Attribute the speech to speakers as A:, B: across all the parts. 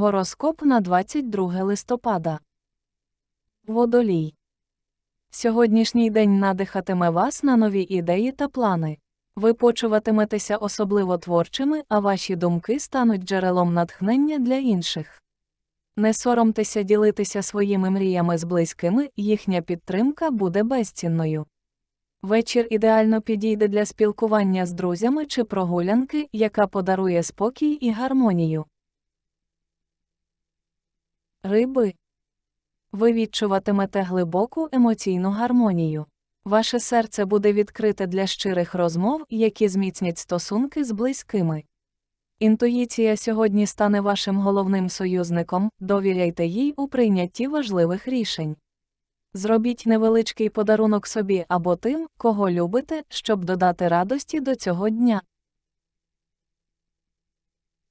A: Гороскоп на 22 листопада. Водолій. Сьогоднішній день надихатиме вас на нові ідеї та плани. Ви почуватиметеся особливо творчими, а ваші думки стануть джерелом натхнення для інших. Не соромтеся ділитися своїми мріями з близькими, їхня підтримка буде безцінною. Вечір ідеально підійде для спілкування з друзями чи прогулянки, яка подарує спокій і гармонію. Риби. Ви відчуватимете глибоку емоційну гармонію. Ваше серце буде відкрите для щирих розмов, які зміцнять стосунки з близькими. Інтуїція сьогодні стане вашим головним союзником, довіряйте їй у прийнятті важливих рішень. Зробіть невеличкий подарунок собі або тим, кого любите, щоб додати радості до цього дня.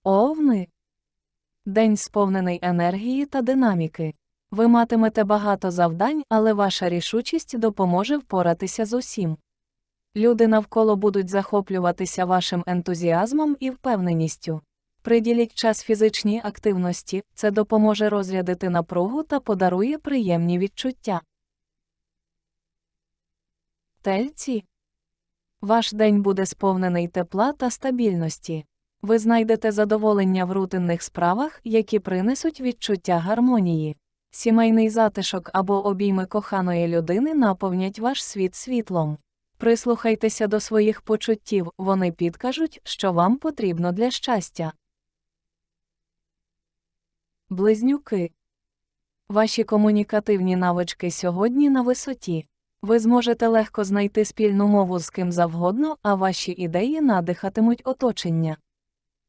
A: Овни. День сповнений енергії та динаміки. Ви матимете багато завдань, але ваша рішучість допоможе впоратися з усім. Люди навколо будуть захоплюватися вашим ентузіазмом і впевненістю. Приділіть час фізичній активності, це допоможе розрядити напругу та подарує приємні відчуття. Тельці. Ваш день буде сповнений тепла та стабільності. Ви знайдете задоволення в рутинних справах, які принесуть відчуття гармонії. Сімейний затишок або обійми коханої людини наповнять ваш світ світлом. Прислухайтеся до своїх почуттів, вони підкажуть, що вам потрібно для щастя. Близнюки. Ваші комунікативні навички сьогодні на висоті. Ви зможете легко знайти спільну мову з ким завгодно, а ваші ідеї надихатимуть оточення.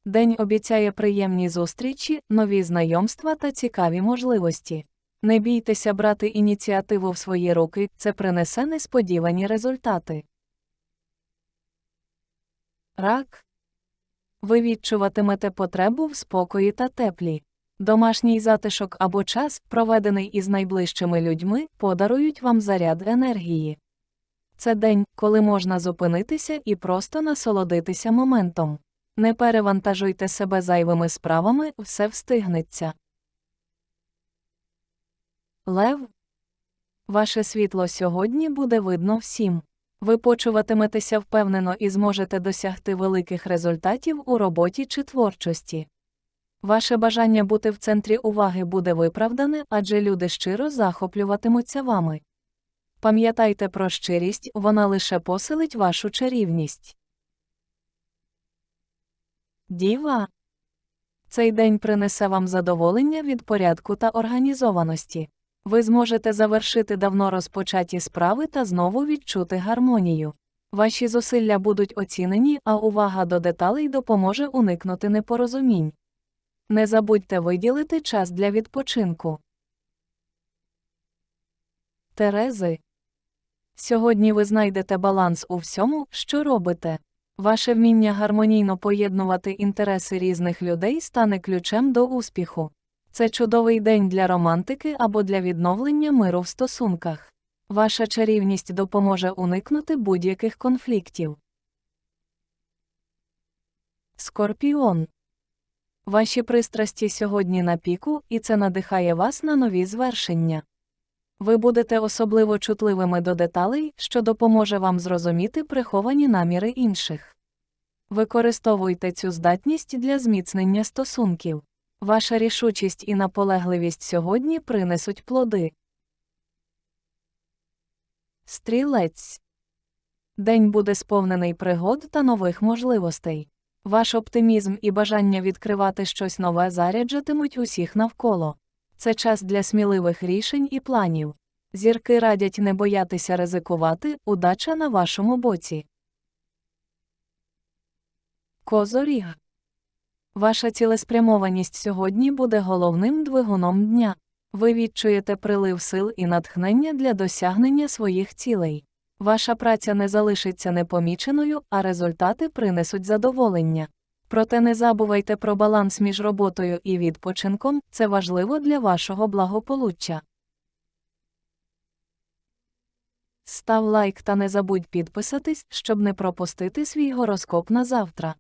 A: День обіцяє приємні зустрічі, нові знайомства та цікаві можливості. Не бійтеся брати ініціативу в свої руки, це принесе несподівані результати. Рак. Ви відчуватимете потребу в спокої та теплі. Домашній затишок або час, проведений із найближчими людьми, подарують вам заряд енергії. Це день, коли можна зупинитися і просто насолодитися моментом. Не перевантажуйте себе зайвими справами, все встигнеться. Лев. Ваше світло сьогодні буде видно всім. Ви почуватиметеся впевнено і зможете досягти великих результатів у роботі чи творчості. Ваше бажання бути в центрі уваги буде виправдане, адже люди щиро захоплюватимуться вами. Пам'ятайте про щирість, вона лише посилить вашу чарівність. Діва. Цей день принесе вам задоволення від порядку та організованості. Ви зможете завершити давно розпочаті справи та знову відчути гармонію. Ваші зусилля будуть оцінені, а увага до деталей допоможе уникнути непорозумінь. Не забудьте виділити час для відпочинку. Терези. Сьогодні ви знайдете баланс у всьому, що робите. Ваше вміння гармонійно поєднувати інтереси різних людей стане ключем до успіху. Це чудовий день для романтики або для відновлення миру в стосунках. Ваша чарівність допоможе уникнути будь-яких конфліктів. Скорпіон. Ваші пристрасті сьогодні на піку, і це надихає вас на нові звершення. Ви будете особливо чутливими до деталей, що допоможе вам зрозуміти приховані наміри інших. Використовуйте цю здатність для зміцнення стосунків. Ваша рішучість і наполегливість сьогодні принесуть плоди. Стрілець. День буде сповнений пригод та нових можливостей. Ваш оптимізм і бажання відкривати щось нове заряджатимуть усіх навколо. Це час для сміливих рішень і планів. Зірки радять не боятися ризикувати, удача на вашому боці. Козоріг. Ваша цілеспрямованість сьогодні буде головним двигуном дня. Ви відчуєте прилив сил і натхнення для досягнення своїх цілей. Ваша праця не залишиться непоміченою, а результати принесуть задоволення. Проте не забувайте про баланс між роботою і відпочинком, це важливо для вашого благополуччя. Став лайк та не забудь підписатись, щоб не пропустити свій гороскоп на завтра.